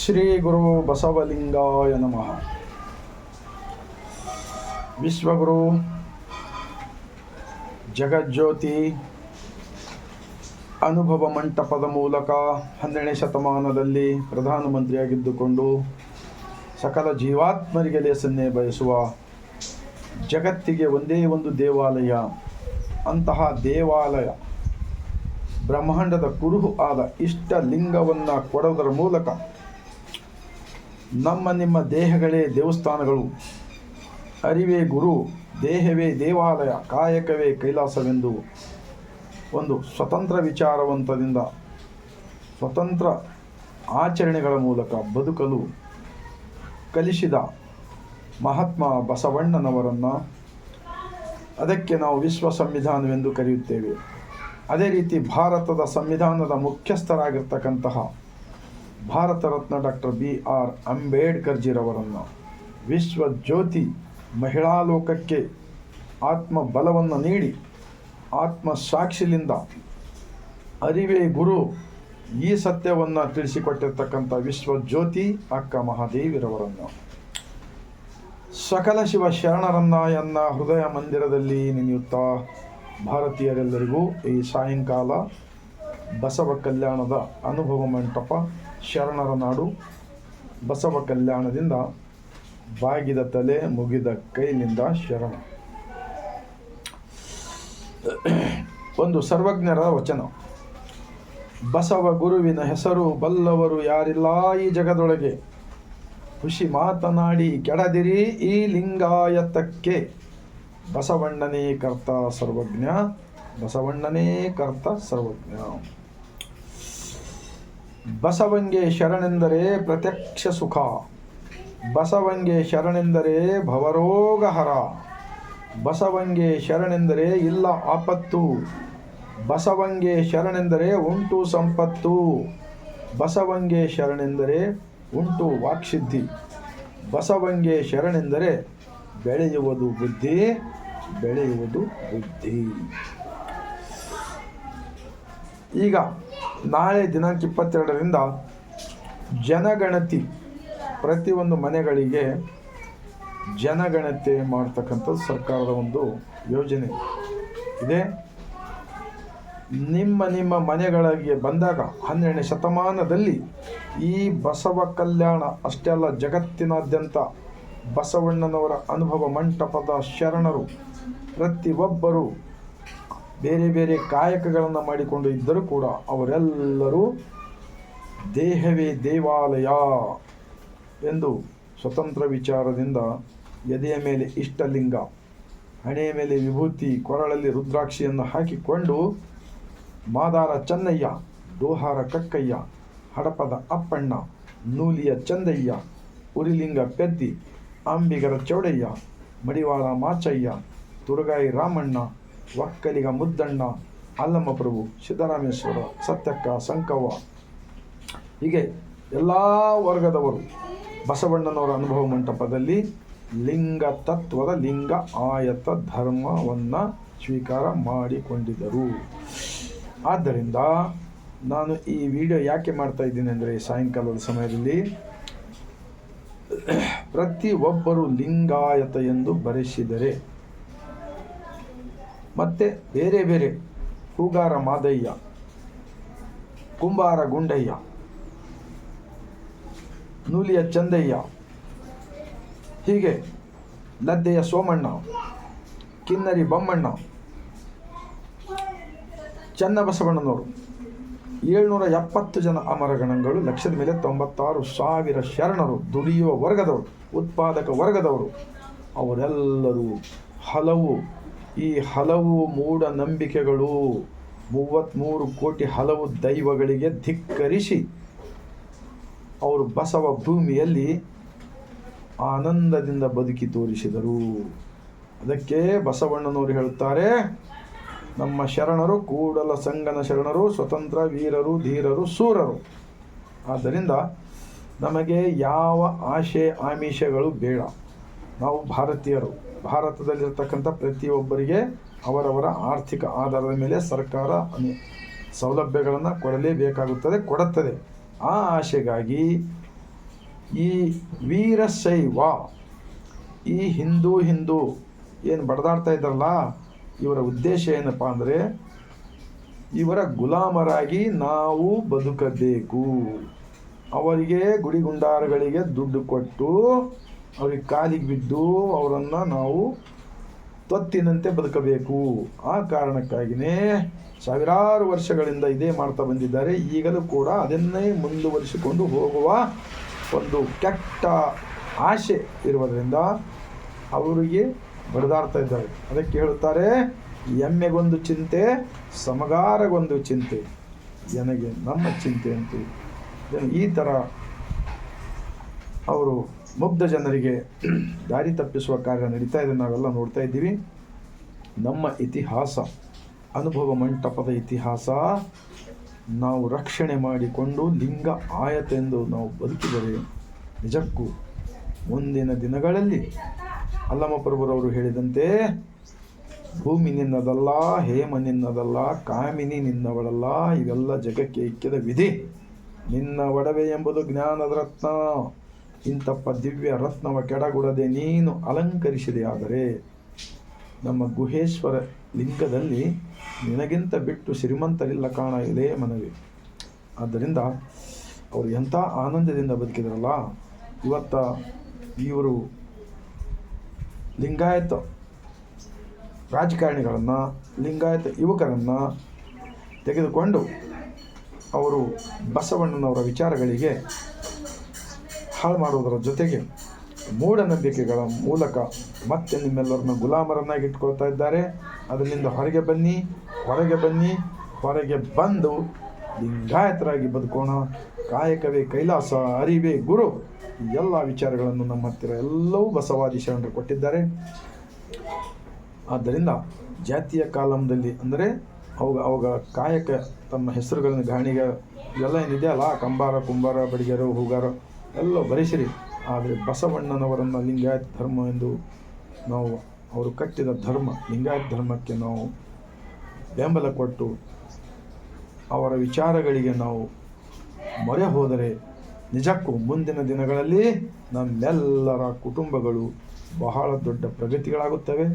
ಶ್ರೀ ಗುರು ಬಸವಲಿಂಗಾಯ ನಮಃ. ವಿಶ್ವಗುರು, ಜಗಜ್ಯೋತಿ, ಅನುಭವ ಮಂಟಪದ ಮೂಲಕ ಹನ್ನೆರಡನೇ ಶತಮಾನದಲ್ಲಿ ಪ್ರಧಾನಮಂತ್ರಿಯಾಗಿದ್ದುಕೊಂಡು ಸಕಲ ಜೀವಾತ್ಮರಿಗೆ ಲೇಸನ್ನೇ ಬಯಸುವ ಜಗತ್ತಿಗೆ ಒಂದೇ ಒಂದು ದೇವಾಲಯ, ಅಂತಹ ದೇವಾಲಯ ಬ್ರಹ್ಮಾಂಡದ ಕುರುಹು ಆದ ಇಷ್ಟ ಲಿಂಗವನ್ನು ಕೊಡೋದರ ಮೂಲಕ ನಮ್ಮ ನಿಮ್ಮ ದೇಹಗಳೇ ದೇವಸ್ಥಾನಗಳು. ಅರಿವೇ ಗುರು, ದೇಹವೇ ದೇವಾಲಯ, ಕಾಯಕವೇ ಕೈಲಾಸವೆಂದು ಒಂದು ಸ್ವತಂತ್ರ ವಿಚಾರವಂತದಿಂದ ಸ್ವತಂತ್ರ ಆಚರಣೆಗಳ ಮೂಲಕ ಬದುಕಲು ಕಲಿಸಿದ ಮಹಾತ್ಮ ಬಸವಣ್ಣನವರನ್ನು ಅದಕ್ಕೆ ನಾವು ವಿಶ್ವ ಸಂವಿಧಾನವೆಂದು ಕರೆಯುತ್ತೇವೆ. ಅದೇ ರೀತಿ ಭಾರತದ ಸಂವಿಧಾನದ ಮುಖ್ಯಸ್ಥರಾಗಿರ್ತಕ್ಕಂತಹ Bharat Ratna doctor B R ಅಂಬೇಡ್ಕರ್ಜಿರವರನ್ನು Vishwa Jyoti ಮಹಿಳಾ ಲೋಕಕ್ಕೆ ಆತ್ಮ ಬಲವನ್ನು ನೀಡಿ ಆತ್ಮ ಸಾಕ್ಷಿಲಿಂದ ಅರಿವೇ ಗುರು ಈ ಸತ್ಯವನ್ನು ತಿಳಿಸಿಕೊಟ್ಟಿರ್ತಕ್ಕಂಥ ವಿಶ್ವ ಜ್ಯೋತಿ ಅಕ್ಕ ಮಹಾದೇವಿರವರನ್ನು. ಸಕಲ ಶಿವ ಶರಣರನ್ನ ಎನ್ನ ಹೃದಯ ಮಂದಿರದಲ್ಲಿ ನೆನೆಯುತ್ತಾ ಭಾರತೀಯರೆಲ್ಲರಿಗೂ ಈ ಸಾಯಂಕಾಲ ಬಸವ ಕಲ್ಯಾಣದ ಅನುಭವ ಮಂಟಪ ಶರಣರ ನಾಡು ಬಸವ ಕಲ್ಯಾಣದಿಂದ ಬಾಗಿದ ತಲೆ ಮುಗಿದ ಕೈನಿಂದ ಶರಣ. ಒಂದು ಸರ್ವಜ್ಞರ ವಚನ. ಬಸವ ಗುರುವಿನ ಹೆಸರು ಬಲ್ಲವರು ಯಾರಿಲ್ಲ ಈ ಜಗದೊಳಗೆ. ಖುಷಿ ಮಾತನಾಡಿ ಕೆಡದಿರಿ ಈ ಲಿಂಗಾಯತಕ್ಕೆ. ಬಸವಣ್ಣನೇ ಕರ್ತ ಸರ್ವಜ್ಞ, ಬಸವಣ್ಣನೇ ಕರ್ತ ಸರ್ವಜ್ಞ. ಬಸವಂಗೆ ಶರಣೆಂದರೆ ಪ್ರತ್ಯಕ್ಷ ಸುಖ. ಬಸವಂಗೆ ಶರಣೆಂದರೆ ಭವರೋಗಹರ. ಬಸವಂಗೆ ಶರಣೆಂದರೆ ಇಲ್ಲ ಆಪತ್ತು. ಬಸವಂಗೆ ಶರಣೆಂದರೆ ಉಂಟು ಸಂಪತ್ತು. ಬಸವಂಗೆ ಶರಣೆಂದರೆ ಉಂಟು ವಾಕ್ಸಿದ್ಧಿ. ಬಸವಂಗೆ ಶರಣೆಂದರೆ ಬೆಳೆಯುವುದು ಬುದ್ಧಿ ಬೆಳೆಯುವುದು ಬುದ್ಧಿ. ಈಗ ನಾಳೆ ದಿನಾಂಕ ಇಪ್ಪತ್ತೆರಡರಿಂದ ಜನಗಣತಿ ಪ್ರತಿಯೊಂದು ಮನೆಗಳಿಗೆ ಜನಗಣತಿ ಮಾಡ್ತಕ್ಕಂಥದ್ದು ಸರ್ಕಾರದ ಒಂದು ಯೋಜನೆ. ಇದೆ. ನಿಮ್ಮ ನಿಮ್ಮ ಮನೆಗಳಿಗೆ ಬಂದಾಗ ಹನ್ನೆರಡನೇ ಶತಮಾನದಲ್ಲಿ ಈ ಬಸವ ಕಲ್ಯಾಣ ಅಷ್ಟೇ ಅಲ್ಲ, ಜಗತ್ತಿನಾದ್ಯಂತ ಬಸವಣ್ಣನವರ ಅನುಭವ ಮಂಟಪದ ಶರಣರು ಪ್ರತಿಯೊಬ್ಬರು ಬೇರೆ ಬೇರೆ ಕಾಯಕಗಳನ್ನು ಮಾಡಿಕೊಂಡು ಇದ್ದರೂ ಕೂಡ ಅವರೆಲ್ಲರೂ ದೇಹವೇ ದೇವಾಲಯ ಎಂದು ಸ್ವತಂತ್ರ ವಿಚಾರದಿಂದ ಎದೆಯ ಮೇಲೆ ಇಷ್ಟಲಿಂಗ, ಹಣೆಯ ಮೇಲೆ ವಿಭೂತಿ, ಕೊರಳಲ್ಲಿ ರುದ್ರಾಕ್ಷಿಯನ್ನು ಹಾಕಿಕೊಂಡು ಮಾದಾರ ಚನ್ನಯ್ಯ, ದೋಹಾರ ಕಕ್ಕಯ್ಯ, ಹಡಪದ ಅಪ್ಪಣ್ಣ, ನೂಲಿಯ ಚಂದಯ್ಯ, ಉರಿಲಿಂಗ ಪೆದ್ದಿ, ಅಂಬಿಗರ ಚೌಡಯ್ಯ, ಮಡಿವಾಳ ಮಾಚಯ್ಯ, ತುರಗಾಯಿ ರಾಮಣ್ಣ ಒಕ್ಕಲಿಗ ಮುದ್ದಣ್ಣ, ಅಲ್ಲಮ್ಮ ಪ್ರಭು, ಸಿದ್ದರಾಮೇಶ್ವರ, ಸತ್ಯಕ್ಕ, ಸಂಕವ್ವ. ಹೀಗೆ ಎಲ್ಲ ವರ್ಗದವರು ಬಸವಣ್ಣನವರ ಅನುಭವ ಮಂಟಪದಲ್ಲಿ ಲಿಂಗ ತತ್ವದ ಲಿಂಗ ಆಯತ ಧರ್ಮವನ್ನು ಸ್ವೀಕಾರ ಮಾಡಿಕೊಂಡಿದ್ದರು. ಆದ್ದರಿಂದ ನಾನು ಈ ವಿಡಿಯೋ ಯಾಕೆ ಮಾಡ್ತಾ ಇದ್ದೀನಿ ಅಂದರೆ ಸಾಯಂಕಾಲದ ಸಮಯದಲ್ಲಿ ಪ್ರತಿ ಒಬ್ಬರು ಲಿಂಗಾಯತ ಎಂದು ಬರೆಸಿದರೆ. ಮತ್ತೆ ಬೇರೆ ಬೇರೆ. ಹೂಗಾರ ಮಾದಯ್ಯ, ಕುಂಬಾರ ಗುಂಡಯ್ಯ, ನೂಲಿಯ ಚಂದಯ್ಯ, ಹೀಗೆ ಲದ್ದೆಯ ಸೋಮಣ್ಣ, ಕಿನ್ನರಿ ಬಮ್ಮಣ್ಣ, ಚನ್ನಬಸವಣ್ಣನವರು. ಏಳ್ನೂರ ಎಪ್ಪತ್ತು ಜನ ಅಮರಗಣಗಳು, ಲಕ್ಷದ ಮೇಲೆ ತೊಂಬತ್ತಾರು ಸಾವಿರ ಶರಣರು, ದುಡಿಯುವ ವರ್ಗದವರು, ಉತ್ಪಾದಕ ವರ್ಗದವರು. ಅವರೆಲ್ಲರೂ ಹಲವು ಈ ಹಲವು ಮೂಢನಂಬಿಕೆಗಳು ಮೂವತ್ತ್ಮೂರು ಕೋಟಿ ಹಲವು ದೈವಗಳಿಗೆ ಧಿಕ್ಕರಿಸಿ ಅವರು ಬಸವ ಭೂಮಿಯಲ್ಲಿ ಆನಂದದಿಂದ ಬದುಕಿ ತೋರಿಸಿದರು. ಅದಕ್ಕೆ ಬಸವಣ್ಣನವರು ಹೇಳುತ್ತಾರೆ, ನಮ್ಮ ಶರಣರು ಕೂಡಲ ಸಂಗನ ಶರಣರು, ಸ್ವತಂತ್ರ ವೀರರು, ಧೀರರು, ಸೂರರು. ಆದ್ದರಿಂದ ನಮಗೆ ಯಾವ ಆಶೆ ಆಮಿಷಗಳು ಬೇಡ. ನಾವು ಭಾರತೀಯರು. ಭಾರತದಲ್ಲಿರ್ತಕ್ಕಂಥ ಪ್ರತಿಯೊಬ್ಬರಿಗೆ ಅವರವರ ಆರ್ಥಿಕ ಆಧಾರದ ಮೇಲೆ ಸರ್ಕಾರ ಸೌಲಭ್ಯಗಳನ್ನು ಕೊಡಲೇಬೇಕಾಗುತ್ತದೆ, ಕೊಡುತ್ತದೆ. ಆ ಆಶೆಗಾಗಿ ಈ ವೀರಶೈವ ಈ ಹಿಂದೂ ಹಿಂದೂ ಏನು ಬಡದಾಡ್ತಾ ಇದ್ದಾರಲ್ಲ, ಇವರ ಉದ್ದೇಶ ಏನಪ್ಪ ಅಂದರೆ ಇವರ ಗುಲಾಮರಾಗಿ ನಾವು ಬದುಕಬೇಕು. ಅವರಿಗೆ ಗುಡಿಗುಂಡಾರಗಳಿಗೆ ದುಡ್ಡು ಕೊಟ್ಟು ಅವ್ರಿಗೆ ಕಾಲಿಗೆ ಬಿದ್ದು ಅವರನ್ನು ನಾವು ತೊತ್ತಿನಂತೆ ಬದುಕಬೇಕು. ಆ ಕಾರಣಕ್ಕಾಗಿಯೇ ಸಾವಿರಾರು ವರ್ಷಗಳಿಂದ ಇದೇ ಮಾಡ್ತಾ ಬಂದಿದ್ದಾರೆ. ಈಗಲೂ ಕೂಡ ಅದನ್ನೇ ಮುಂದುವರಿಸಿಕೊಂಡು ಹೋಗುವ ಒಂದು ಕೆಟ್ಟ ಆಸೆ ಇರುವುದರಿಂದ ಅವರಿಗೆ ಬಡಿದಾಡ್ತಾ ಇದ್ದಾರೆ. ಅದಕ್ಕೆ ಹೇಳುತ್ತಾರೆ, ಎಮ್ಮೆಗೊಂದು ಚಿಂತೆ, ಸಮಗಾರಗೊಂದು ಚಿಂತೆ. ನನಗೆ ನಮ್ಮ ಚಿಂತೆ ಅಂತ ಈ ಥರ ಅವರು ಮುಗ್ಧ ಜನರಿಗೆ ದಾರಿ ತಪ್ಪಿಸುವ ಕಾರ್ಯ ನಡೀತಾ ಇದೆ. ನಾವೆಲ್ಲ ನೋಡ್ತಾ ಇದ್ದೀವಿ. ನಮ್ಮ ಇತಿಹಾಸ, ಅನುಭವ ಮಂಟಪದ ಇತಿಹಾಸ ನಾವು ರಕ್ಷಣೆ ಮಾಡಿಕೊಂಡು ಲಿಂಗ ಆಯತೆಂದು ನಾವು ಬದುಕಿದರೆ ನಿಜಕ್ಕೂ ಮುಂದಿನ ದಿನಗಳಲ್ಲಿ ಅಲ್ಲಮ ಪ್ರಭುರವರು ಹೇಳಿದಂತೆ, ಭೂಮಿ ನಿನ್ನದಲ್ಲ, ಹೇಮ ನಿನ್ನದಲ್ಲ, ಕಾಮಿನಿ ನಿನ್ನವಳಲ್ಲ, ಇವೆಲ್ಲ ಜಗಕ್ಕೆ ಇಕ್ಕಿದ ವಿಧಿ. ನಿನ್ನ ಒಡವೆ ಎಂಬುದು ಜ್ಞಾನದ ರತ್ನ. ಇಂತಪ್ಪ ದಿವ್ಯ ರತ್ನವ ಕೆಡಗುಡದೆ ನೀನು ಅಲಂಕರಿಸಿದೆ ಆದರೆ ನಮ್ಮ ಗುಹೇಶ್ವರ ಲಿಂಗದಲ್ಲಿ ನಿನಗಿಂತ ಬಿಟ್ಟು ಶ್ರೀಮಂತರಿಲ್ಲ ಕಾಣ ಇದೇ ಮನವಿ. ಆದ್ದರಿಂದ ಅವರು ಎಂಥ ಆನಂದದಿಂದ ಬದುಕಿದ್ರಲ್ಲ? ಇವತ್ತ ಇವರು ಲಿಂಗಾಯತ ರಾಜಕಾರಣಿಗಳನ್ನು, ಲಿಂಗಾಯತ ಯುವಕರನ್ನು ತೆಗೆದುಕೊಂಡು ಅವರು ಬಸವಣ್ಣನವರ ವಿಚಾರಗಳಿಗೆ ಹಾಳು ಮಾಡುವುದರ ಜೊತೆಗೆ ಮೂಢನಂಬಿಕೆಗಳ ಮೂಲಕ ಮತ್ತೆ ನಿಮ್ಮೆಲ್ಲರನ್ನ ಗುಲಾಮರನ್ನಾಗಿ ಇಟ್ಕೊಳ್ತಾ ಇದ್ದಾರೆ. ಅದರಿಂದ ಹೊರಗೆ ಬನ್ನಿ ಹೊರಗೆ ಬನ್ನಿ, ಹೊರಗೆ ಬಂದು ಲಿಂಗಾಯತರಾಗಿ ಬದುಕೋಣ. ಕಾಯಕವೇ ಕೈಲಾಸ, ಅರಿವೇ ಗುರು. ಎಲ್ಲ ವಿಚಾರಗಳನ್ನು ನಮ್ಮ ಹತ್ತಿರ ಎಲ್ಲವೂ ಬಸವಾದಿ ಶರಣರು ಕೊಟ್ಟಿದ್ದಾರೆ. ಆದ್ದರಿಂದ ಜಾತಿಯ ಕಾಲಮದಲ್ಲಿ ಅಂದರೆ ಅವಾಗ ಅವಾಗ ಕಾಯಕ ತಮ್ಮ ಹೆಸರುಗಳನ್ನು ಗಾಣಿಗ ಇವೆಲ್ಲ ಏನಿದೆಯಲ್ಲ, ಕಂಬಾರ, ಕುಂಬಾರ, ಬಡಿಗರು, ಹೂಗಾರ ಎಲ್ಲ ಬರೆಸಿರಿ. ಆದರೆ ಬಸವಣ್ಣನವರನ್ನು ಲಿಂಗಾಯತ ಧರ್ಮ ಎಂದು ನಾವು ಅವರು ಕಟ್ಟಿದ ಧರ್ಮ, ಲಿಂಗಾಯತ ಧರ್ಮಕ್ಕೆ ನಾವು ಬೆಂಬಲ ಕೊಟ್ಟು ಅವರ ವಿಚಾರಗಳಿಗೆ ನಾವು ಮೊರೆ ಹೋದರೆ ನಿಜಕ್ಕೂ ಮುಂದಿನ ದಿನಗಳಲ್ಲಿ ನಮ್ಮೆಲ್ಲರ ಕುಟುಂಬಗಳು ಬಹಳ ದೊಡ್ಡ ಪ್ರಗತಿಗಳಾಗುತ್ತವೆ.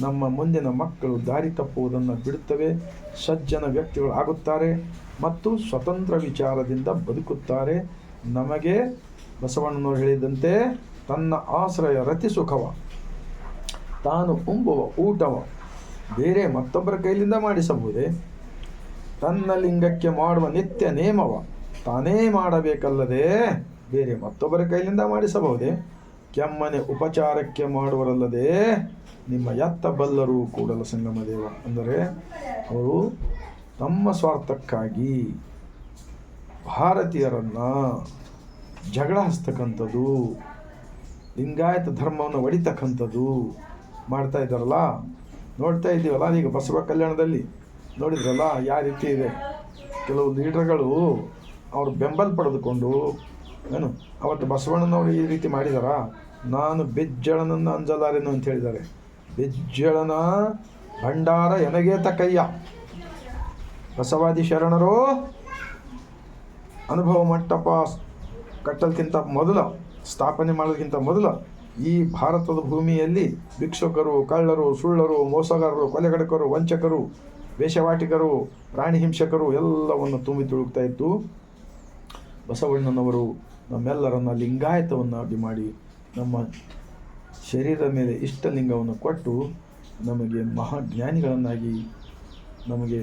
ನಮ್ಮ ಮುಂದಿನ ಮಕ್ಕಳು ದಾರಿ ತಪ್ಪುವುದನ್ನು ಬಿಡುತ್ತವೆ. ಸಜ್ಜನ ವ್ಯಕ್ತಿಗಳು ಆಗುತ್ತಾರೆ ಮತ್ತು ಸ್ವತಂತ್ರ ವಿಚಾರದಿಂದ ಬದುಕುತ್ತಾರೆ. ನಮಗೆ ಬಸವಣ್ಣನವರು ಹೇಳಿದಂತೆ, ತನ್ನ ಆಶ್ರಯ ರತಿ ಸುಖವ ತಾನು ಉಂಬುವ ಊಟವ. ಬೇರೆ ಮತ್ತೊಬ್ಬರ ಕೈಲಿಂದ ಮಾಡಿಸಬಹುದೇ? ತನ್ನ ಲಿಂಗಕ್ಕೆ ಮಾಡುವ ನಿತ್ಯ ನೇಮವ. ತಾನೇ ಮಾಡಬೇಕಲ್ಲದೆ, ಬೇರೆ ಮತ್ತೊಬ್ಬರ ಕೈಲಿಂದ ಮಾಡಿಸಬಹುದೇ? ಕೆಮ್ಮನೆ ಉಪಚಾರಕ್ಕೆ ಮಾಡುವರಲ್ಲದೆ, ನಿಮ್ಮ ಎತ್ತ ಬಲ್ಲರು ಕೂಡಲ ಸಂಗಮ ದೇವ. ಅಂದರೆ, ಅವರು ತಮ್ಮ ಸ್ವಾರ್ಥಕ್ಕಾಗಿ ಭಾರತೀಯರನ್ನು ಜಗಳ ಹಚ್ತಕ್ಕಂಥದ್ದು, ಲಿಂಗಾಯತ ಧರ್ಮವನ್ನು ಒಡಿತಕ್ಕಂಥದ್ದು ಮಾಡ್ತಾ ಇದ್ದಾರಲ್ಲ? ನೋಡ್ತಾ ಇದ್ದೀವಲ್ಲ ಈಗ ಬಸವ ಕಲ್ಯಾಣದಲ್ಲಿ? ನೋಡಿದ್ರಲ್ಲ? ಯಾವ ರೀತಿ ಇದೆ? ಕೆಲವು ಲೀಡರ್ಗಳು ಅವರು ಬೆಂಬಲ ಪಡೆದುಕೊಂಡು, ಏನು, ಅವತ್ತು ಬಸವಣ್ಣನವರು ಈ ರೀತಿ ಮಾಡಿದಾರ? ನಾನು ಬೆಜ್ಜಳನನ್ನು ಅಂಜಲಾರೇನು ಅಂತ ಹೇಳಿದ್ದಾರೆ. ಬೆಜ್ಜಳನ ಭಂಡಾರ ಎನಗೇ ತಕ್ಕಯ್ಯ ಬಸವಾದಿ ಶರಣರು, ಅನುಭವ ಮಂಟಪ ಕಟ್ಟೋದಕ್ಕಿಂತ ಮೊದಲು, ಸ್ಥಾಪನೆ ಮಾಡೋದಕ್ಕಿಂತ ಮೊದಲು ಈ ಭಾರತದ ಭೂಮಿಯಲ್ಲಿ ಭಿಕ್ಷುಕರು, ಕಳ್ಳರು, ಸುಳ್ಳರು, ಮೋಸಗಾರರು, ಕೊಲೆಗಡಕರು, ವಂಚಕರು ವೇಷವಾಟಿಕರು ಪ್ರಾಣಿ ಹಿಂಸಕರು ಎಲ್ಲವನ್ನು ತುಂಬಿ ತುಳುಕ್ತಾ ಇತ್ತು ಬಸವಣ್ಣನವರು ನಮ್ಮೆಲ್ಲರನ್ನ ಲಿಂಗಾಯತವನ್ನಾಗಿ ಮಾಡಿ ನಮ್ಮ ಶರೀರದ ಮೇಲೆ ಇಷ್ಟಲಿಂಗವನ್ನು ಕೊಟ್ಟು ನಮಗೆ ಮಹಾಜ್ಞಾನಿಗಳನ್ನಾಗಿ, ನಮಗೆ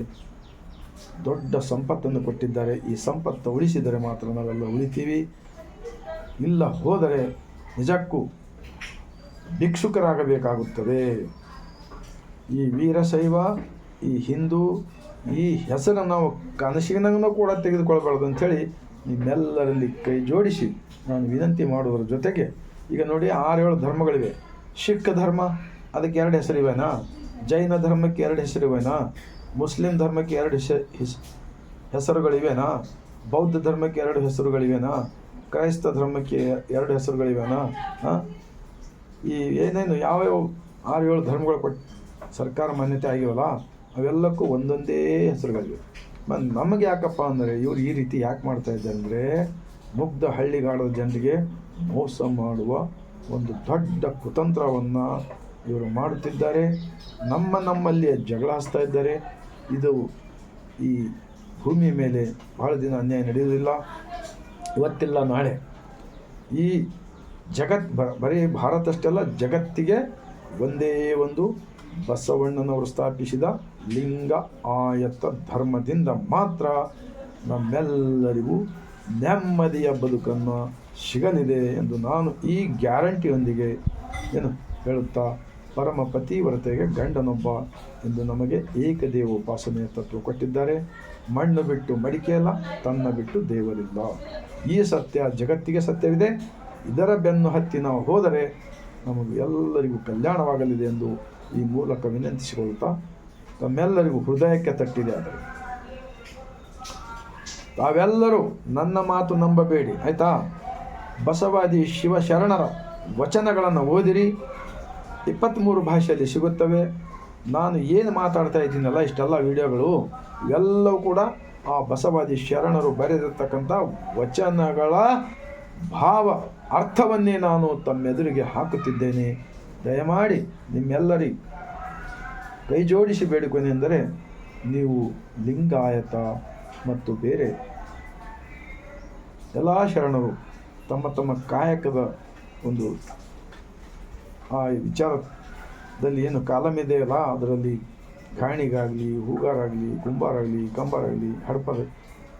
ದೊಡ್ಡ ಸಂಪತ್ತನ್ನು ಕೊಟ್ಟಿದ್ದಾರೆ. ಈ ಸಂಪತ್ತು ಉಳಿಸಿದರೆ ಮಾತ್ರ ನಾವೆಲ್ಲ ಉಳಿತೀವಿ. ಇಲ್ಲ ಹೋದರೆ ನಿಜಕ್ಕೂ ಭಿಕ್ಷುಕರಾಗಬೇಕಾಗುತ್ತದೆ ಈ ವೀರಶೈವ, ಈ ಹಿಂದೂ, ಈ ಹೆಸರನ್ನು ನಾವು ಕನಸಿನೂ ಕೂಡ ತೆಗೆದುಕೊಳ್ಬಾರ್ದು ಅಂಥೇಳಿ ನಿಮ್ಮೆಲ್ಲರಲ್ಲಿ ಕೈ ಜೋಡಿಸಿ ನಾನು ವಿನಂತಿ ಮಾಡುವುದರ ಜೊತೆಗೆ. ಈಗ ನೋಡಿ ಆರೇಳು ಧರ್ಮಗಳಿವೆ. ಸಿಖ್ ಧರ್ಮ, ಅದಕ್ಕೆ ಎರಡು ಹೆಸರಿವೆನಾ? ಜೈನ ಧರ್ಮಕ್ಕೆ ಎರಡು ಹೆಸರಿವೆನಾ? ಮುಸ್ಲಿಂ ಧರ್ಮಕ್ಕೆ ಎರಡು ಹೆಸ್ ಹೆಸರುಗಳಿವೆನಾ? ಬೌದ್ಧ ಧರ್ಮಕ್ಕೆ ಎರಡು ಹೆಸರುಗಳಿವೆನಾ? ಕ್ರೈಸ್ತ ಧರ್ಮಕ್ಕೆ ಎರಡು ಹೆಸರುಗಳಿವೆನಾ? ಹಾಂ? ಈ ಏನೇನು ಯಾವ್ಯಾವ ಆರು ಏಳು ಧರ್ಮಗಳು ಕೊಟ್ಟು ಸರ್ಕಾರ ಮಾನ್ಯತೆ ಆಗಿವಲ್ಲ, ಅವೆಲ್ಲಕ್ಕೂ ಒಂದೊಂದೇ ಹೆಸರುಗಳಿವೆ. ಮತ್ತು ನಮಗೆ ಯಾಕಪ್ಪ ಅಂದರೆ ಇವರು ಈ ರೀತಿ ಯಾಕೆ ಮಾಡ್ತಾ ಇದ್ದಾರೆ ಅಂದರೆ, ಮುಗ್ಧ ಹಳ್ಳಿಗಾಡದ ಜನರಿಗೆ ಮೋಸ ಮಾಡುವ ಒಂದು ದೊಡ್ಡ ಕುತಂತ್ರವನ್ನು ಇವರು ಮಾಡುತ್ತಿದ್ದಾರೆ. ನಮ್ಮ ನಮ್ಮಲ್ಲಿ ಜಗಳ ಹಚ್ತಾ ಇದ್ದಾರೆ. ಇದು ಈ ಭೂಮಿ ಮೇಲೆ ಭಾಳ ದಿನ ಅನ್ಯಾಯ ನಡೆಯುವುದಿಲ್ಲ. ಇವತ್ತಿಲ್ಲ ನಾಳೆ. ಈ ಜಗತ್ ಬರೀ ಭಾರತ ಅಷ್ಟೆಲ್ಲ ಜಗತ್ತಿಗೆ ಒಂದೇ ಒಂದು ಬಸವಣ್ಣನವರು ಸ್ಥಾಪಿಸಿದ ಲಿಂಗ ಆಯತ್ತ ಧರ್ಮದಿಂದ ಮಾತ್ರ ನಮ್ಮೆಲ್ಲರಿಗೂ ನೆಮ್ಮದಿಯ ಬದುಕನ್ನು ಸಿಗಲಿದೆ ಎಂದು ನಾನು ಈ ಗ್ಯಾರಂಟಿಯೊಂದಿಗೆ ಏನು ಹೇಳುತ್ತಾ ಪರಮ ಪತಿವ್ರತೆಗೆ ಗಂಡನೊಬ್ಬ ಎಂದು ನಮಗೆ ಏಕದೇವ ಉಪಾಸನೆಯ ತತ್ವ ಕೊಟ್ಟಿದ್ದಾರೆ. ಮಣ್ಣು ಬಿಟ್ಟು ಮಡಿಕೆಯಲ್ಲ ತನ್ನ ಬಿಟ್ಟು ದೇವರಿಲ್ಲ. ಈ ಸತ್ಯ ಜಗತ್ತಿಗೆ ಸತ್ಯವಿದೆ. ಇದರ ಬೆನ್ನು ಹತ್ತಿ ನಾವು ಹೋದರೆ ನಮಗೆ ಎಲ್ಲರಿಗೂ ಕಲ್ಯಾಣವಾಗಲಿದೆ ಎಂದು ಈ ಮೂಲಕ ವಿನಂತಿಸಿಕೊಳ್ಳುತ್ತಾ ತಮ್ಮೆಲ್ಲರಿಗೂ ಹೃದಯಕ್ಕೆ ತಟ್ಟಿದೆ ಆದರೆ. ತಾವೆಲ್ಲರೂ ನನ್ನ ಮಾತು ನಂಬಬೇಡಿ, ಆಯಿತಾ? ಬಸವಾದಿ ಶಿವಶರಣರ ವಚನಗಳನ್ನು ಓದಿರಿ. ಇಪ್ಪತ್ತ್ಮೂರು ಭಾಷೆಯಲ್ಲಿ ಸಿಗುತ್ತವೆ. ನಾನು ಏನು ಮಾತಾಡ್ತಾ ಇದ್ದೀನಲ್ಲ, ಇಷ್ಟೆಲ್ಲ ವಿಡಿಯೋಗಳು, ಇವೆಲ್ಲವೂ ಕೂಡ ಆ ಬಸವಾದಿ ಶರಣರು ಬರೆದಿರ್ತಕ್ಕಂಥ ವಚನಗಳ ಭಾವ, ಅರ್ಥವನ್ನೇ ನಾನು ತಮ್ಮೆದುರಿಗೆ ಹಾಕುತ್ತಿದ್ದೇನೆ. ದಯಮಾಡಿ ನಿಮ್ಮೆಲ್ಲರಿಗೆ ಕೈ ಜೋಡಿಸಿ ಬೇಡಿಕೊಂಡೆಂದರೆ ನೀವು ಲಿಂಗಾಯತ ಮತ್ತು ಬೇರೆ ಎಲ್ಲ ಶರಣರು ತಮ್ಮ ತಮ್ಮ ಕಾಯಕದ ಒಂದು ಆ ವಿಚಾರದಲ್ಲಿ ಏನು ಕಾಲಮ್ ಇದೆಯಲ್ಲ ಅದರಲ್ಲಿ ಗಾಣಿಗಾಗಲಿ ಹೂಗಾರಾಗಲಿ, ಕುಂಬಾರಾಗಲಿ, ಕಂಬಾರಾಗಲಿ ಹಡಪದ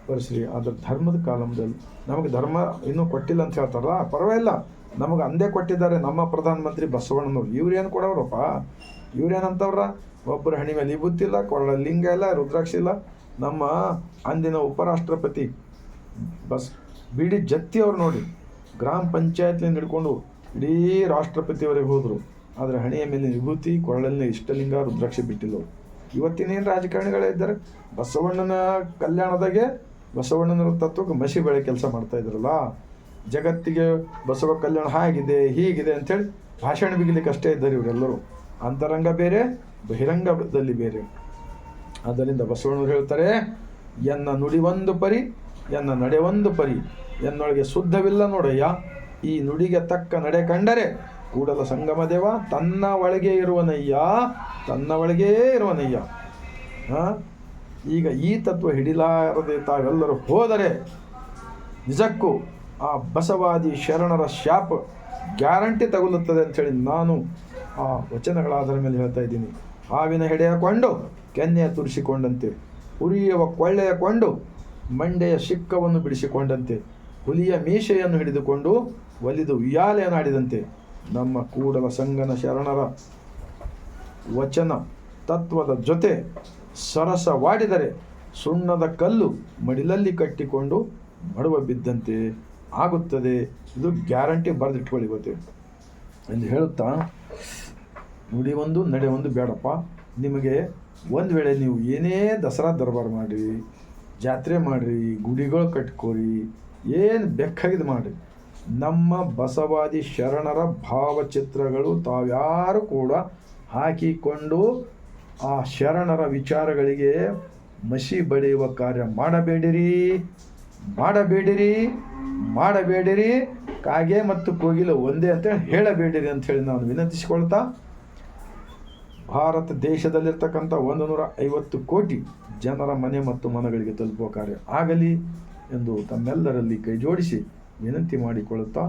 ಪರಿಸ್ರಿ ಅದರ ಧರ್ಮದ ಕಾಲಮ್ದಲ್ಲಿ ನಮಗೆ ಧರ್ಮ ಇನ್ನೂ ಕೊಟ್ಟಿಲ್ಲ ಅಂತ ಹೇಳ್ತಾರಲ್ಲ, ಪರವಾಗಿಲ್ಲ. ನಮಗೆ ಅಂದೇ ಕೊಟ್ಟಿದ್ದಾರೆ ನಮ್ಮ ಪ್ರಧಾನಮಂತ್ರಿ ಬಸವಣ್ಣನವ್ರು. ಇವ್ರೇನು ಕೊಡೋರಪ್ಪ? ಇವ್ರೇನಂತವ್ರ ಒಬ್ಬರ ಹಣಿ ಮೇಲೆ ಬುತ್ತಿಲ್ಲ ಕೊಳ್ಳ ಲಿಂಗ ಇಲ್ಲ, ರುದ್ರಾಕ್ಷಿ ಇಲ್ಲ. ನಮ್ಮ ಅಂದಿನ ಉಪರಾಷ್ಟ್ರಪತಿ ಬಸ್ ಬಿ ಡಿ ಜತ್ತಿ ಅವ್ರು ನೋಡಿ, ಗ್ರಾಮ ಪಂಚಾಯತ್ಲಿಂದ ಹಿಡ್ಕೊಂಡು ಇಡೀ ರಾಷ್ಟ್ರಪತಿಯವರೆಗೆ ಹೋದರು. ಆದರೆ ಹಣೆಯ ಮೇಲೆ ವಿಭೂತಿ ಕೊರಳಲ್ಲಿ ಇಷ್ಟಲಿಂಗ, ರುದ್ರಾಕ್ಷಿ ಬಿಟ್ಟಿಲ್ಲವು. ಇವತ್ತಿನೇನು ರಾಜಕಾರಣಿಗಳೇ ಇದ್ದಾರೆ? ಬಸವಣ್ಣನ ಕಲ್ಯಾಣದಾಗೆ ಬಸವಣ್ಣನ ತತ್ವಕ್ಕೆ ಮಸಿ ಬೆಳೆ ಕೆಲಸ ಮಾಡ್ತಾ ಇದ್ರಲ್ಲ ಜಗತ್ತಿಗೆ ಬಸವ ಕಲ್ಯಾಣ ಹಾಗಿದೆ, ಹೀಗಿದೆ ಅಂಥೇಳಿ ಭಾಷಣ ಬಿಗಿಲಿಕ್ಕೆ ಅಷ್ಟೇ ಇದ್ದಾರೆ ಇವರೆಲ್ಲರೂ. ಅಂತರಂಗ ಬೇರೆ, ಬಹಿರಂಗದಲ್ಲಿ ಬೇರೆ. ಆದ್ದರಿಂದ ಬಸವಣ್ಣವ್ರು ಹೇಳ್ತಾರೆ, ಎನ್ನ ನುಡಿ ಒಂದು ಪರಿ, ಎನ್ನ ನಡೆ ಒಂದು ಪರಿ, ಎನ್ನೊಳಗೆ ಶುದ್ಧವಿಲ್ಲ ನೋಡಯ್ಯ. ಈ ನುಡಿಗೆ ತಕ್ಕ ನಡೆ ಕಂಡರೆ ಕೂಡಲ ಸಂಗಮ ದೇವ, ತನ್ನ ಒಳಗೆ ಇರುವನಯ್ಯ, ತನ್ನ ಒಳಗೇ ಇರುವನಯ್ಯ. ಈಗ ಈ ತತ್ವ ಹಿಡಿಲಾರದೆ ತಾವೆಲ್ಲರೂ ಹೋದರೆ ನಿಜಕ್ಕೂ ಆ ಬಸವಾದಿ ಶರಣರ ಶಾಪ ಗ್ಯಾರಂಟಿ ತಗುಲುತ್ತದೆ ಅಂಥೇಳಿ ನಾನು ಆ ವಚನಗಳ ಆಧಾರ ಮೇಲೆ ಹೇಳ್ತಾ ಇದ್ದೀನಿ. ಹಾವಿನ ಹೆಡೆಯ ಕೊಂಡು, ಕೆನ್ನೆಯ ತುರಿಸಿಕೊಂಡಂತೆ. ಉರಿಯುವ ಕೊಳ್ಳೆಯ ಕೊಂಡು, ಮಂಡೆಯ ಶಿಕ್ಕವನ್ನು ಬಿಡಿಸಿಕೊಂಡಂತೆ. ಹುಲಿಯ ಮೀಸೆಯನ್ನು ಹಿಡಿದುಕೊಂಡು ಒಲಿದು ಉಯ್ಯಾಲೆಯನ್ನಾಡಿದಂತೆ ನಮ್ಮ ಕೂಡಲ ಸಂಗನ ಶರಣರ ವಚನ ತತ್ವದ ಜೊತೆ ಸರಸವಾಡಿದರೆ ಸುಣ್ಣದ ಕಲ್ಲು ಮಡಿಲಲ್ಲಿ ಕಟ್ಟಿಕೊಂಡು ಮಡುವ ಬಿದ್ದಂತೆ ಆಗುತ್ತದೆ. ಇದು ಗ್ಯಾರಂಟಿ ಬರೆದಿಟ್ಕೊಳ್ಳಿ ಗೊತ್ತೆ ಎಂದು ಹೇಳುತ್ತಾ, ನುಡಿ ಒಂದು, ನಡೆ ಒಂದು ಬೇಡಪ್ಪ. ನಿಮಗೆ ಒಂದು ವೇಳೆ ನೀವು ಏನೇ ದಸರಾ ದರ್ಬಾರ್ ಮಾಡಿರಿ, ಜಾತ್ರೆ ಮಾಡಿರಿ, ಗುಡಿಗಳು ಕಟ್ಕೋರಿ, ಏನು ಬೇಕಾಗಿದ್ದು ಮಾಡಿರಿ. ನಮ್ಮ ಬಸವಾದಿ ಶರಣರ ಭಾವಚಿತ್ರಗಳು ತಾವ್ಯಾರು ಕೂಡ ಹಾಕಿಕೊಂಡು ಆ ಶರಣರ ವಿಚಾರಗಳಿಗೆ ಮಸಿ ಬಡಿಯುವ ಕಾರ್ಯ ಮಾಡಬೇಡಿರಿ ಮಾಡಬೇಡಿರಿ ಮಾಡಬೇಡಿರಿ. ಕಾಗೆ ಮತ್ತು ಕೋಗಿಲೆ ಒಂದೇ ಅಂತೇಳಿ ಹೇಳಬೇಡಿರಿ ಅಂಥೇಳಿ ನಾನು ವಿನಂತಿಸಿಕೊಳ್ತಾ, ಭಾರತ ದೇಶದಲ್ಲಿರ್ತಕ್ಕಂಥ ಒಂದು ನೂರ ಐವತ್ತು ಕೋಟಿ ಜನರ ಮನೆ ಮತ್ತು ಮನಗಳಿಗೆ ತಲುಪುವ ಕಾರ್ಯ ಆಗಲಿ ಎಂದು ತಮ್ಮೆಲ್ಲರಲ್ಲಿ ಕೈ ಜೋಡಿಸಿ ವಿನಂತಿ ಮಾಡಿಕೊಳ್ಳುತ್ತಾ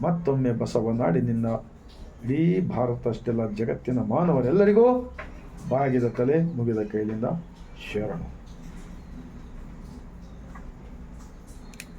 ಮತ್ತೊಮ್ಮೆ ಬಸವನಾಡಿನಿಂದ ಇಡೀ ಭಾರತ ಅಷ್ಟೆಲ್ಲ ಜಗತ್ತಿನ ಮಾನವರೆಲ್ಲರಿಗೂ ಬಾಗಿದ ತಲೆ ಮುಗಿದ ಕೈಲಿಂದ ಶರಣು.